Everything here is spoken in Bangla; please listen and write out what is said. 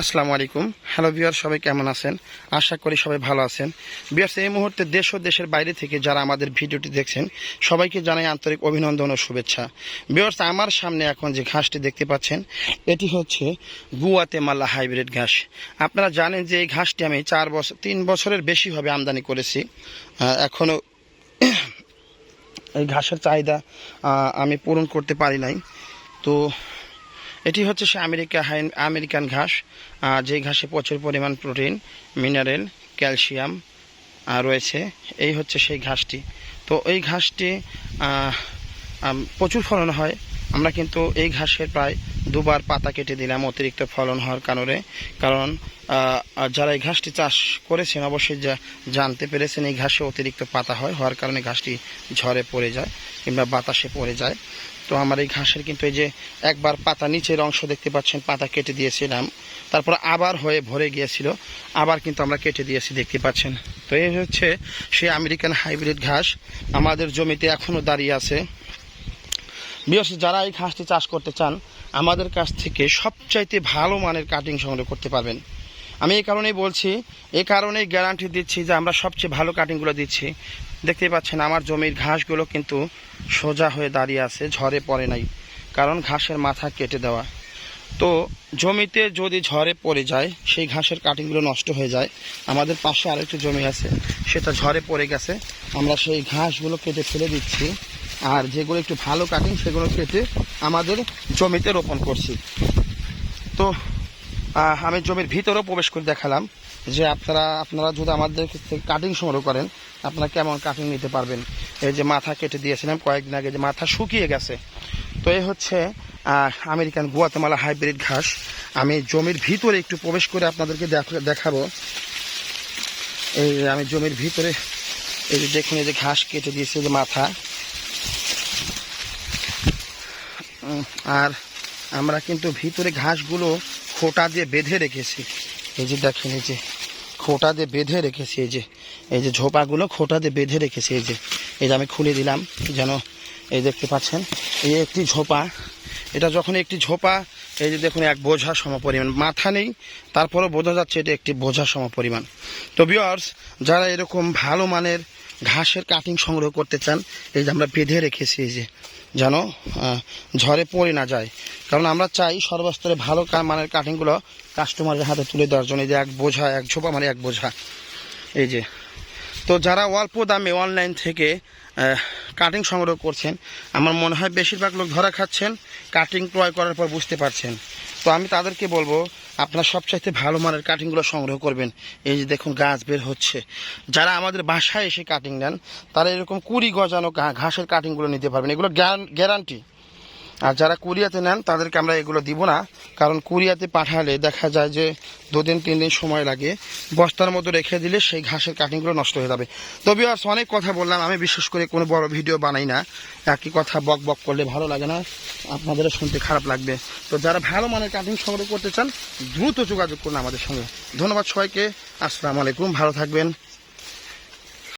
আসসালামু আলাইকুম। হ্যালো বিয়ার সবাই কেমন আছেন? আশা করি সবাই ভালো আছেন। বিয়ার্স এই মুহূর্তে দেশ ও দেশের বাইরে থেকে যারা আমাদের ভিডিওটি দেখছেন, সবাইকে জানাই আন্তরিক অভিনন্দন ও শুভেচ্ছা। বিয়ার্স আমার সামনে এখন যে ঘাসটি দেখতে পাচ্ছেন, এটি হচ্ছে গুয়াতে গুয়াতেমালা হাইব্রিড ঘাস। আপনারা জানেন যে এই ঘাসটি আমি চার বছর তিন বছরের বেশি হবে আমদানি করেছি। এখনও এই ঘাসের চাহিদা আমি পূরণ করতে পারি নাই। তো এটি হচ্ছে সে আমেরিকা আমেরিকান ঘাস যে ঘাসে প্রচুর পরিমাণ প্রোটিন, মিনারেল, ক্যালসিয়াম রয়েছে। এই হচ্ছে সেই ঘাসটি। তো এই ঘাসটি প্রচুর ফলন হয়। আমরা কিন্তু এই ঘাসের প্রায় দুবার পাতা কেটে দিলাম অতিরিক্ত ফলন হওয়ার কারণে। কারণ যারা এই ঘাসটি চাষ করেছেন অবশ্যই জানতে পেরেছেন এই ঘাসে অতিরিক্ত পাতা হয়, হওয়ার কারণে ঘাসটি ঝড়ে পড়ে যায় কিংবা বাতাসে পড়ে যায়। তো আমার এই ঘাসের কিন্তু এই যে একবার পাতা নিচের অংশ দেখতে পাচ্ছেন, পাতা কেটে দিয়েছিলাম। তারপর আবার হয়ে ভরে গিয়েছিল, আবার কিন্তু আমরা কেটে দিয়েছি দেখতে পাচ্ছেন। তো এই হচ্ছে সেই আমেরিকান হাইব্রিড ঘাস। আমাদের জমিতে এখনও দাঁড়িয়ে আছে। বিশেষ যারা এই ঘাসটি চাষ করতে চান, আমাদের কাছ থেকে সবচাইতে ভালো মানের কাটিং সংগ্রহ করতে পারবেন। আমি এই কারণেই বলছি এই কারণেই গ্যারান্টি দিচ্ছি যে আমরা সবচেয়ে ভালো কাটিংগুলো দিচ্ছি। দেখতেই পাচ্ছেন আমার জমির ঘাসগুলো কিন্তু সোজা হয়ে দাঁড়িয়ে আছে, ঝড়ে পড়ে নাই, কারণ ঘাসের মাথা কেটে দেওয়া। তো জমিতে যদি ঝড়ে পড়ে যায়, সেই ঘাসের কাটিংগুলো নষ্ট হয়ে যায়। আমাদের পাশে আরেকটি জমি আছে, সেটা ঝড়ে পড়ে গেছে। আমরা সেই ঘাসগুলো কেটে ফেলে দিচ্ছি। আর যেগুলো একটু ভালো কাটিং সেগুলো কেটে আমাদের জমিতে রোপণ করছি। তো আমি জমির ভিতরেও প্রবেশ করে দেখালাম যে আপনারা আপনারা যদি আমাদের কাটিং সংগ্রহ করেন, আপনারা কেমন কাটিং নিতে পারবেন? এই যে মাথা কেটে দিয়েছিলাম কয়েকদিন আগে, যে মাথা শুকিয়ে গেছে। তো এই হচ্ছে আমেরিকান গুয়াতেমালা হাইব্রিড ঘাস। আমি জমির ভিতরে একটু প্রবেশ করে আপনাদেরকে দেখাবো। এই আমি জমির ভিতরে, এই যে দেখুন, এই যে ঘাস কেটে দিয়েছে যে মাথা। আর আমরা কিন্তু ভিতরে ঘাসগুলো খোটা দিয়ে বেঁধে রেখেছি। এই যে দেখেন, এই যে খোটা দিয়ে বেঁধে রেখেছি, এই যে এই যে ঝোপাগুলো খোটা দিয়ে বেঁধে রেখেছি, এই যে এই যে আমি খুলে দিলাম, যেন এই দেখতে পাচ্ছেন, এই একটি ঝোপা, এটা যখন একটি ঝোপা এই যে দেখুন, এক বোঝা সম পরিমাণ মাথা নেই, তারপরেও বোঝা যাচ্ছে এটা একটি বোঝা সম পরিমাণ তো বিয়ার্স যারা এরকম ভালো মানের ঘাসের কাটিং সংগ্রহ করতে চান, এই যে আমরা বেঁধে রেখেছি, এই যে, যেন ঝড়ে পড়ে না যায়। কারণ আমরা চাই সর্বস্তরে ভালো মানের কাটিংগুলো কাস্টমারের হাতে তুলে দেওয়ার জন্য, এই যে এক বোঝা, এক ঝোপা মানে এক বোঝা। এই যে, তো যারা অল্প দামে অনলাইন থেকে কাটিং সংগ্রহ করছেন। আমার মনে হয় বেশিরভাগ লোক ধরা খাচ্ছেন কাটিং ক্রয় করার পর বুঝতে পারছেন। তো আমি তাদেরকে বলব, আপনার সবচাইতে ভালো মানের কাটিংগুলো সংগ্রহ করবেন। এই যে দেখুন, গাছ বের হচ্ছে। যারা আমাদের বাসায় এসে কাটিং নেন, তারা এরকম কুড়ি গজানো ঘাসের কাটিংগুলো নিতে পারবেন। এগুলো গ্যারান্টি আর যারা কুরিয়াতে নেন, তাদেরকে আমরা এগুলো দিব না। কারণ কুরিয়াতে পাঠালে দেখা যায় যে দুদিন, তিন দিন সময় লাগে। বস্তার মতো রেখে দিলে সেই ঘাসের কাটিংগুলো নষ্ট হয়ে যাবে। তবে আর অনেক কথা বললাম। আমি বিশেষ করে কোনো বড় ভিডিও বানাই না। একই কথা বক বক করলে ভালো লাগে না। আপনাদেরও শুনতে খারাপ লাগবে। তো যারা ভালো মানের কাটিং সংগ্রহ করতে চান, দ্রুত যোগাযোগ করুন আমাদের সঙ্গে। ধন্যবাদ সবাইকে। আসসালামু আলাইকুম। ভালো থাকবেন।